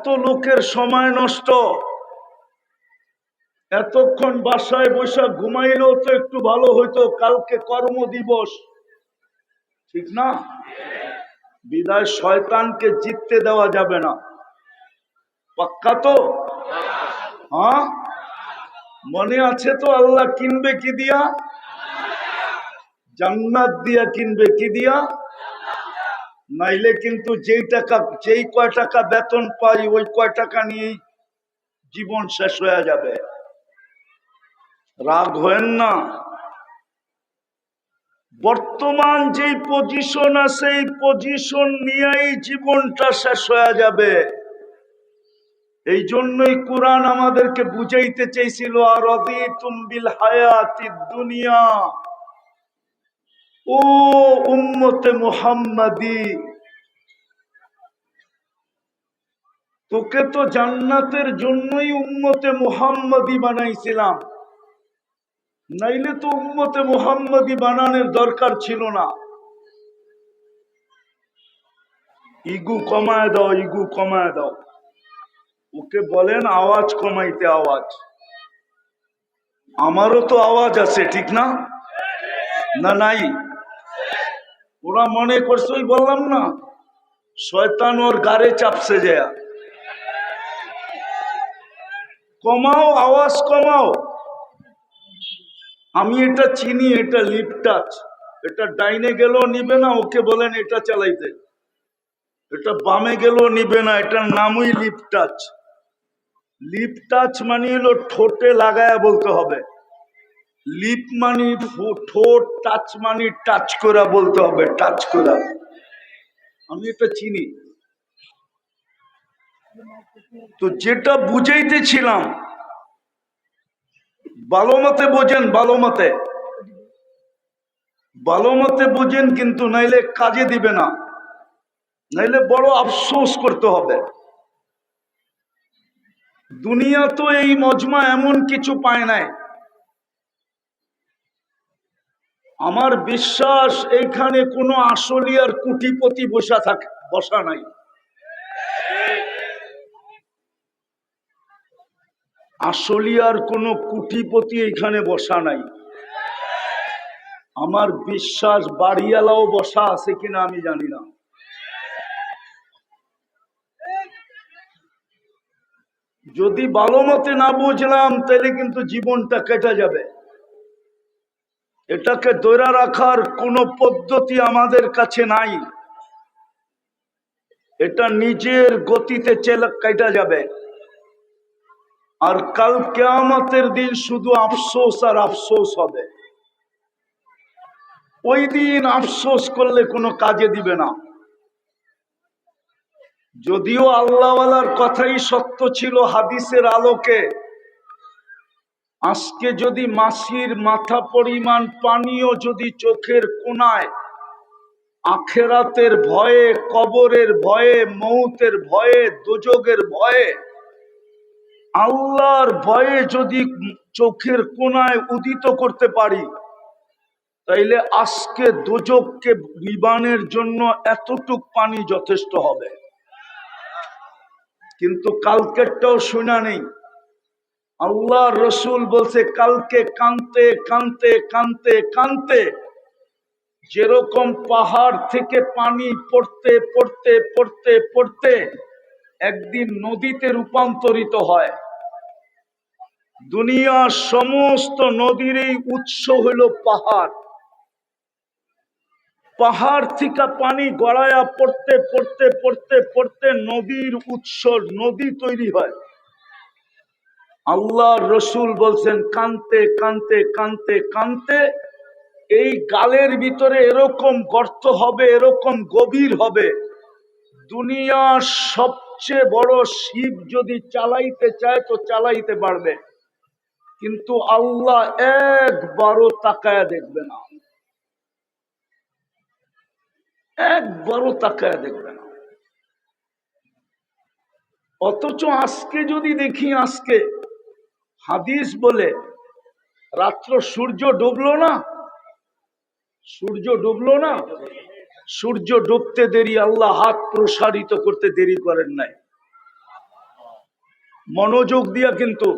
এত লোকের সময় নষ্ট। এতক্ষণ বাসায় বসে ঘুমাইলেও তো একটু ভালো হইতো, কালকে কর্ম দিবস ঠিক না? বিদায় শয়তানকে জিততে দেওয়া যাবে না। পাক্কা তো? হ্যাঁ? মনে আছে তো আল্লাহ কিনবে কি দিয়া? জান্নাত দিয়া কিনবে কি দিয়া? নাইলে কিন্তু যেই টাকা, যেই কয় টাকা বেতন পাই, ওই কয় টাকা নিয়েই জীবন শেষ হয়ে যাবে। রাগ হয়েন না। বর্তমান যেই পজিশন আছে এই পজিশন নিয়েই জীবনটা শেষ হয়ে যাবে। এই জন্যই কোরআন আমাদেরকে বুঝাইতে চেয়েছিল আর তুমবিল হায়াতি দুনিয়া। ও উম্মতে মুহাম্মাদি, তোকে তো জান্নাতের জন্যই উম্মতে মুহাম্মাদি বানাইছিলাম। নাইলে তো উম্মতে মুহাম্মাদি বানানোর দরকার ছিল না। ইগু কমায় দাও, ইগু কমায় দাও। ওকে বলেন আওয়াজ কমাইতে আওয়াজ। আমারও তো আওয়াজ আছে, ঠিক না? না, নাই। ওরা মনে করছে ওই বললাম না, শয়তান ওর গাড়ে চাপসে যায় কমাও, আওয়াজ কমাও। আমি এটা চিনি, এটা লিপ টাচ এটা ডাইনে গেলেও নিবে না, ওকে বলেন এটা চালাইতে। এটা বামে গেলেও নিবে না, এটার নামই লিপ টাচ লিপ টাচ মানে হলো ঠোঁটে লাগায়া বলতে হবে। লিপ মানি ঠোঁট, টাচ মানি, টাচ করা বলতে হবে, টাচ করা আমি এটা চিনি। তো যেটা বুঝাইতেছিলাম, ভালো মতে বোঝেন, ভালো মতে। ভালো মতে বোঝেন কিন্তু নাইলে কাজে দিবে না। নাইলে বড় আফসোস করতে হবে। দুনিয়া তো এই মজমা এমন কিছু পায় নাই। আমার বিশ্বাস এইখানে কোনো আসলিয়ার কুটিপতি বসা থাকে, বসা নাই। আসলিয়ার কোনো কুটিপতি এখানে বসা নাই। আমার বিশ্বাস, বাড়িওয়ালাও বসা আছে কিনা আমি জানি না। যদি ভালো মতে না বুঝলাম, তাহলে কিন্তু জীবনটা কেটে যাবে। এটাকে দৈরা রাখার কোনো পদ্ধতি আমাদের কাছে নাই। এটা নিজের গতিতে চেলা কেটে যাবে। আর কাল কেয়ামতের দিন শুধু আফসোস আর আফসোস হবে। ওই দিন আফসোস করলে কোনো কাজে দিবে না। যদিও আল্লাহওয়ালার কথাই সত্য ছিল হাদিসের আলোকে আজকে যদি মাসির মাথা পরিমাণ পানিও যদি চোখের কোনায়, আখেরাতের ভয়ে, কবরের ভয়ে, মৌতের ভয়ে দুযোগের ভয়ে, আল্লাহর ভয়ে যদি চোখের কোনায় উদিত করতে পারি, তাইলে আজকে দুযোগকে নিবানের জন্য এতটুক পানি যথেষ্ট হবে। কিন্তু কালকেরটাও শোনা নেই। আল্লাহ রসুল বলছে, কালকে কানতে কানতে কানতে কানতে যেরকম পাহাড় থেকে পানি পড়তে পড়তে পড়তে পড়তে একদিন নদীতে রূপান্তরিত হয়। দুনিয়ার সমস্ত নদীর এই উৎস হইল পাহাড়। পাহাড় থেকে পানি গড়ায়া পড়তে পড়তে পড়তে পড়তে নদীর উৎস, নদী তৈরি হয়। আল্লাহ রসুল বলছেন, কানতে কানতে কানতে কানতে, এই গালের ভিতরে এরকম গর্ত হবে, এরকম গভীর হবে। দুনিয়ার সবচেয়ে বড় শিব যদি চালাইতে চায় তো চালাইতে পারবে। কিন্তু আল্লাহ একবারও তাকায়া দেখবে না। একবারও তাকায়া দেখবে না। অথচ আজকে যদি দেখি, আজকে হাদিস বলে, রাত্র সূর্য ডুবলো না? সূর্য ডুবলো না? সূর্য ডুবতে দেরি, আল্লাহ হাত প্রসারিত করতে দেরি করেন নাই। মনোযোগ দিয়া কিন্তু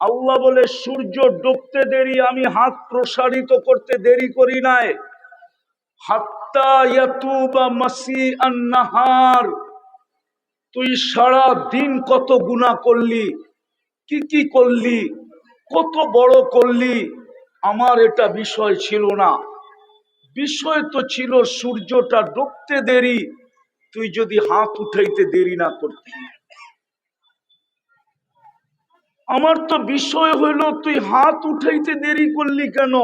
আল্লাহ বলে, সূর্য ডুবতে দেরি, আমি হাত প্রসারিত করতে দেরি করি নাই। হাত্তা ইয়াতুবা মাসি আন্নাহার তুই সারা দিন কত গুনাহ করলি, কি কি করলি, কত বড় করলি, আমার এটা বিষয় ছিল না। বিষয় তো ছিল সূর্যটা ডুবতে দেরি, তুই যদি হাত উঠাইতে দেরি না করতি। আমার তো বিষয় হইল, তুই হাত উঠাইতে দেরি করলি কেন?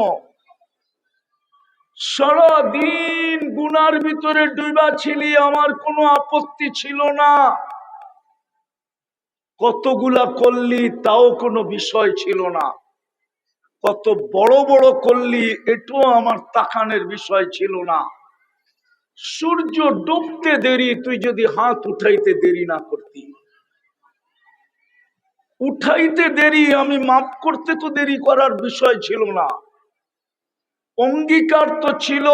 সারা দিন গুনার ভিতরে ডুবা ছিলি, আমার কোনো আপত্তি ছিল না। কতগুলা করলি তাও কোনো বিষয় ছিল না। কত বড় বড় করলি এটাও আমার তাকানের বিষয় ছিল না। সূর্য ডুবতে দেরি, তুই যদি হাত উঠাইতে দেরি না করতি। উঠাইতে দেরি, আমি মাফ করতে তো দেরি করার বিষয় ছিল না। অঙ্গীকার তো ছিল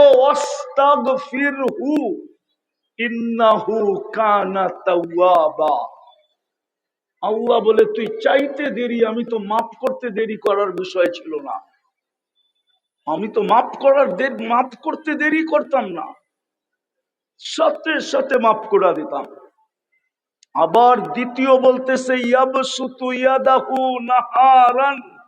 আল্লাহ বলে, তুই চাইতে দেরি, আমি তো মাফ করতে দেরি করার বিষয় ছিল না। আমি তো মাফ করার দে- মাফ করতে দেরি করতাম না। সাথে সাথে মাফ করে দিতাম। আবার দ্বিতীয় বলতেছে, ইয়াবসুতু ইয়াদাহু নাহারান।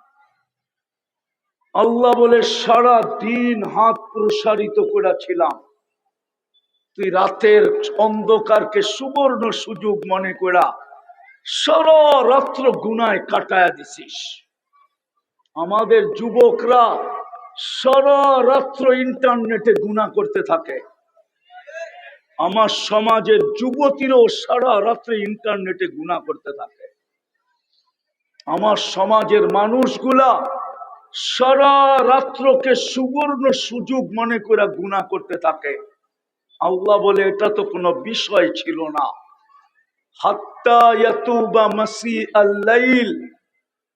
আল্লাহ বলে, সারা দিন হাত প্রসারিত করেছিলাম। তুই রাতের অন্ধকারকে সুবর্ণ সুযোগ মনে করা, সারা রাত্র গুনায় কাটায়া দিছিস। আমাদের যুবকরা সারা রাত্র ইন্টারনেটে গুণা করতে থাকে। আমার সমাজের যুবতীরাও সারা রাত্রে ইন্টারনেটে গুণা করতে থাকে। আমার সমাজের মানুষগুলা সারা রাত্রকে সুবর্ণ সুযোগ মনে করে গুণা করতে থাকে। আল্লাহ বলে, এটা তো কোনো বিষয় ছিল না।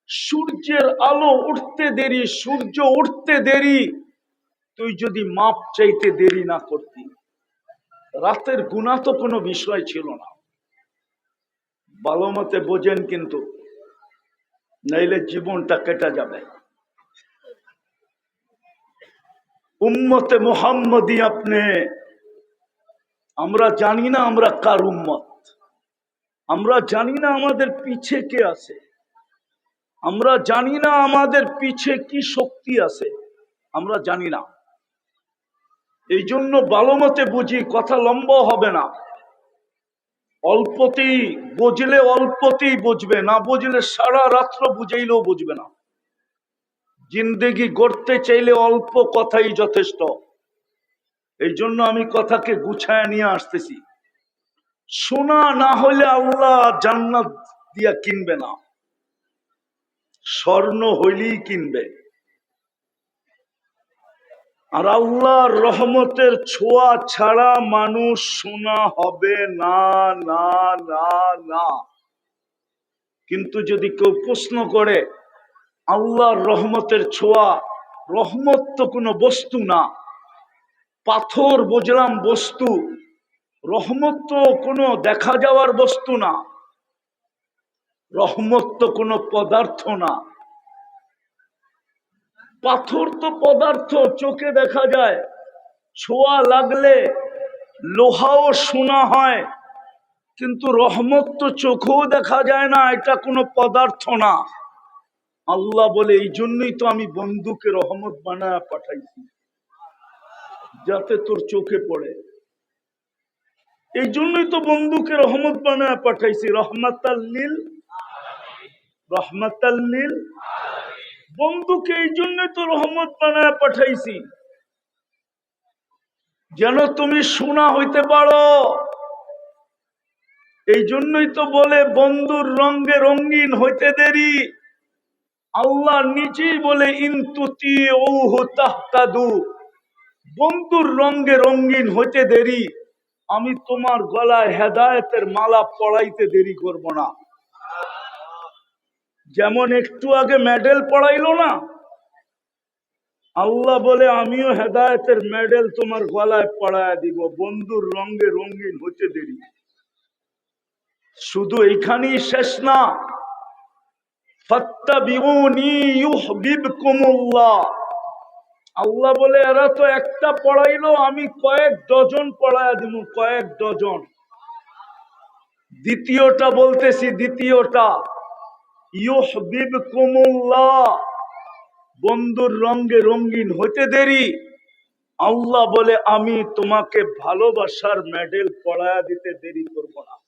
সূর্যের আলো উঠতে দেরি, সূর্য উঠতে দেরি, তুই যদি মাপ চাইতে দেরি না করতি। রাতের গুণা তো কোনো বিষয় ছিল না। ভালো মতে বোঝেন কিন্তু, নাইলে জীবনটা কেটে যাবে। উম্মতে মোহাম্মদী আপনি। আমরা জানি না আমরা কার উম্মত। আমরা জানি না আমাদের পিছে কে আছে। আমরা জানি না আমাদের পিছে কি শক্তি আছে। আমরা জানি না। এই জন্য ভালো মতে বুঝি, কথা লম্বা হবে না। অল্পতেই বুঝলে অল্পতেই বুঝবে, না বুঝলে সারা রাত্র বুঝাইলেও বুঝবে না। জিন্দেগি গড়তে চাইলে অল্প কথাই যথেষ্ট। এই জন্য আমি কথাকে গুছায় নিয়ে আসতেছি। শোনা না হলে আল্লাহ জান্নাত দিয়া কিনবে না। স্বর্ণ হইলেই কিনবে। আর আল্লাহর রহমতের ছোঁয়া ছাড়া মানুষ শোনা হবে না না না না। কিন্তু যদি কেউ প্রশ্ন করে আল্লাহর রহমতের ছোঁয়া, রহমত তো কোনো বস্তু না। পাথর বুঝলাম বস্তু, রহমত তো কোনো দেখা যাওয়ার বস্তু না। রহমত তো কোনো পদার্থ না। পাথর তো পদার্থ, চোখে দেখা যায়। ছোঁয়া লাগলে লোহাও শোনা হয়, কিন্তু রহমত তো চোখেও দেখা যায় না, এটা কোনো পদার্থ না। আল্লাহ বলে, এই জন্যই তো আমি বন্ধুকে রহমত বানায় পাঠাইছি, যাতে তোর চোখে পড়ে। এই জন্যই তো বন্ধুকে রহমত বানায় পাঠাইছি। রহমাতাল্লিল রহমাতাল্লিল বন্ধুকে এই জন্যই তো রহমত বানায় পাঠাইছি, যেন তুমি শোনা হইতে পারো। এই জন্যই তো বলে বন্ধুর রঙ্গে রঙিন হইতে দেরি। আল্লাহ নিজেই বলে ইন্তুতি তাহতাদু। বন্ধুর রঙ্গে রঙিন হইতে দেরি। আমি তোমার গলায় হেদায়তের মালা পড়াইতে দেরি করব না। যেমন একটু আগে মেডেল পড়াইলো না। আল্লাহ বলে, আমিও হেদায়তের মেডেল তোমার গলায় পড়ায় দিব। বন্ধুর রঙ্গে রঙিন হতে দেরি। শুধু এইখানেই শেষ না। আল্লাহ বলে, এরা তো একটা পড়াইলো, আমি কয়েক ডজন পড়াইয়া দিব কয়েক ডজন। দ্বিতীয়টা বলতেছি, দ্বিতীয়টা। ইউহবিবকুমুল্লাহ বন্ধুর রঙ্গে রঙ্গিন হতে দেরি। আল্লাহ বলে, আমি তোমাকে ভালোবাসার মেডেল পড়ায়া দিতে দেরি করব না।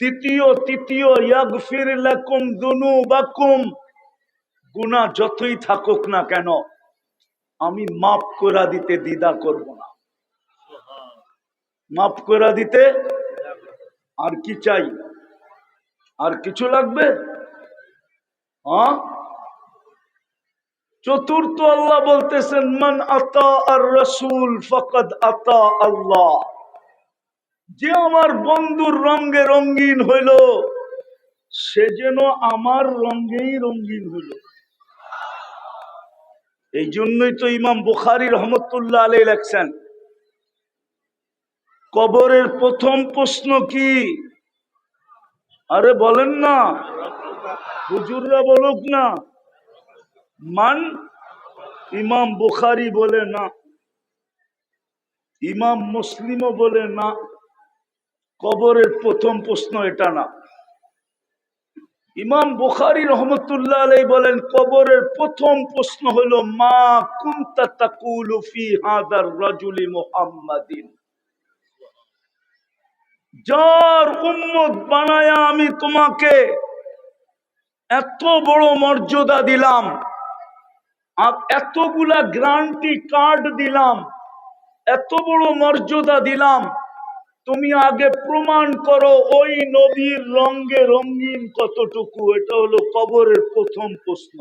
তৃতীয় তৃতীয়, ইয়াগফির লাকুম দুনুবাকুম। গুনাহ যতই থাকুক না কেন, আমি মাফ করা দিতে দ্বিধা করব না। মাফ করা দিতে আর কি চাই? আর কিছু লাগবে? হ্যাঁ? চতুর্থ আল্লাহ বলতেছেন, মান আতা আর রসুল, ফকদ আতা আল্লাহ। যে আমার বন্ধুর রঙ্গে রঙ্গিন হইল, সে যেন আমার রঙ্গেই রঙ্গিন হইল। এই জন্যই তো ইমাম বুখারি রহমতুল্লাহ আলাই লেখছেন, কবরের প্রথম প্রশ্ন কি? আরে বলেন না, হুজুররা বলুক না। মান? ইমাম বুখারি বলে না, ইমাম মুসলিমও বলে না। কবরের প্রথম প্রশ্ন এটা না। ইমাম বুখারি রহমতুল্লাহ আলাই বলেন, কবরের প্রথম প্রশ্ন হলো, মা কুন্তা তাকুলু হাদার রাজুলি মুহাম্মাদিন? যার উম্মত বানায়া আমি তোমাকে এত বড় মর্যাদা দিলাম, আর এতগুলা গ্রান্টি কার্ড দিলাম, এত বড় মর্যাদা দিলাম তুমি আগে প্রমাণ করো ওই নবীর রঙ্গে রঙিন কতটুকু, এটা হলো কবরের প্রথম প্রশ্ন।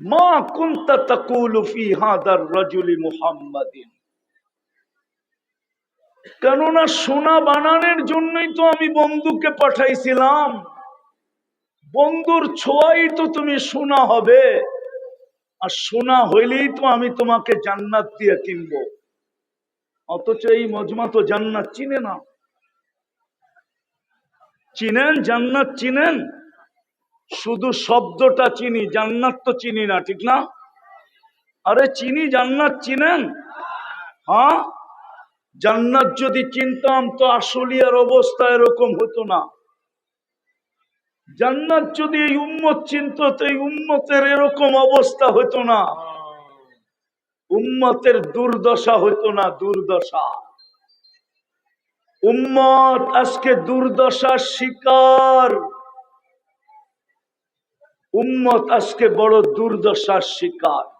মা কুন্তা তাকুলু হাদার রাজুলি মুহাম্মাদিন। কেননা সোনা বানানোর জন্যই তো আমি বন্ধুকে পাঠাইছিলাম। বন্ধুর ছোঁয়াই তো তুমি সোনা হবে। আর সোনা হইলেই তো আমি তোমাকে জান্নাত দিয়ে কিনবো। অথচ এই মজমা তো জান্নাত, চিনে না। চিনেন, জান্নাত চিনেন। শুধু শব্দটা চিনি, জান্নাত তো চিনি না, ঠিক না? আরে চিনি, জান্নাত চিনেন? হ্যাঁ? জান্নাত যদি চিনতাম তো আসলিয়ার অবস্থা এরকম হতো না। জান্নাত যদি এই উম্মত চিনত, তো এই উম্মতের এরকম অবস্থা হতো না। উম্মতের দুর্দশা হইতো না দুর্দশা। উম্মত আজকে দুর্দশার শিকার। উম্মত আজকে বড় দুর্দশার শিকার।